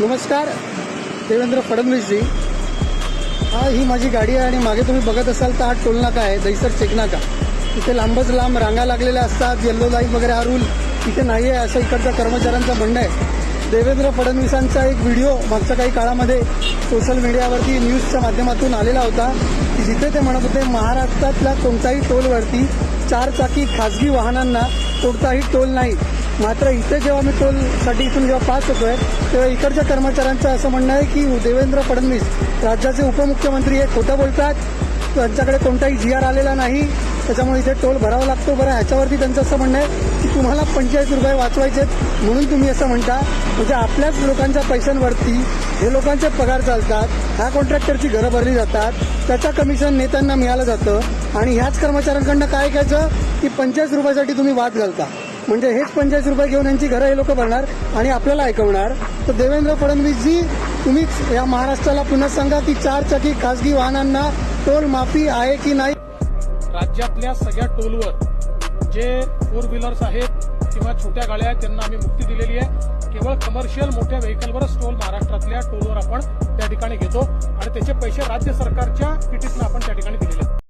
नमस्कार देवेंद्र फडणवीसजी. हा ही माझी गाडी आहे आणि मागे तुम्ही बघत असाल तर हा टोल नाका आहे दहीसर चेकनाका. इथे लांबच लांब रांगा लागलेल्या असतात येल्लो लाईन वगैरे हा रूल इथे नाही आहे असं इकडच्या कर्मचाऱ्यांचं म्हणणं आहे. देवेंद्र फडणवीसांचा एक व्हिडिओ मागच्या काही काळामध्ये सोशल मीडियावरती न्यूजच्या माध्यमातून आलेला होता की जिथे ते म्हणत होते महाराष्ट्रातल्या कोणत्याही टोलवरती चार चाकी खाजगी वाहनांना कोणताही टोल नाही. मात्र इथे जेव्हा मी टोलसाठी इथून जेव्हा पास होतोय तेव्हा इकडच्या कर्मचाऱ्यांचं असं म्हणणं आहे की देवेंद्र फडणवीस राज्याचे उपमुख्यमंत्री हे खोटं बोलतात. त्यांच्याकडे कोणताही जी आर आलेला नाही. त्याच्यामुळे इथे टोल भरावा लागतो. बरं ह्याच्यावरती त्यांचं असं म्हणणं आहे की तुम्हाला पंचेचाळीस रुपये वाचवायचे आहेत म्हणून तुम्ही असं म्हणता. म्हणजे आपल्याच लोकांच्या पैशांवरती हे लोकांचे पगार चालतात ह्या कॉन्ट्रॅक्टरची घरं भरली जातात त्याचं कमिशन नेत्यांना मिळालं जातं. आणि ह्याच कर्मचाऱ्यांकडनं काय घ्यायचं? की पंचेचाळीस रुपयासाठी तुम्ही वाद घालता. म्हणजे हेच पंचेचाळीस रुपये घेऊन यांची घरं हे लोक भरणार आणि आपल्याला ऐकवणार. तर देवेंद्र फडणवीसजी तुम्हीच या महाराष्ट्राला पुन्हा सांगा की चार चाकी खासगी वाहनांना टोल माफी आहे की नाही? राज्यातल्या सगळ्या टोलवर जे फोर व्हीलर्स आहेत किंवा छोट्या गाड्या आहेत त्यांना आम्ही मुक्ती दिलेली आहे. केवळ कमर्शियल मोठ्या व्हेकलवरच टोल महाराष्ट्रातल्या टोलवर आपण त्या ठिकाणी घेतो. आणि त्याचे पैसे राज्य सरकारच्या किटीतनं आपण त्या ठिकाणी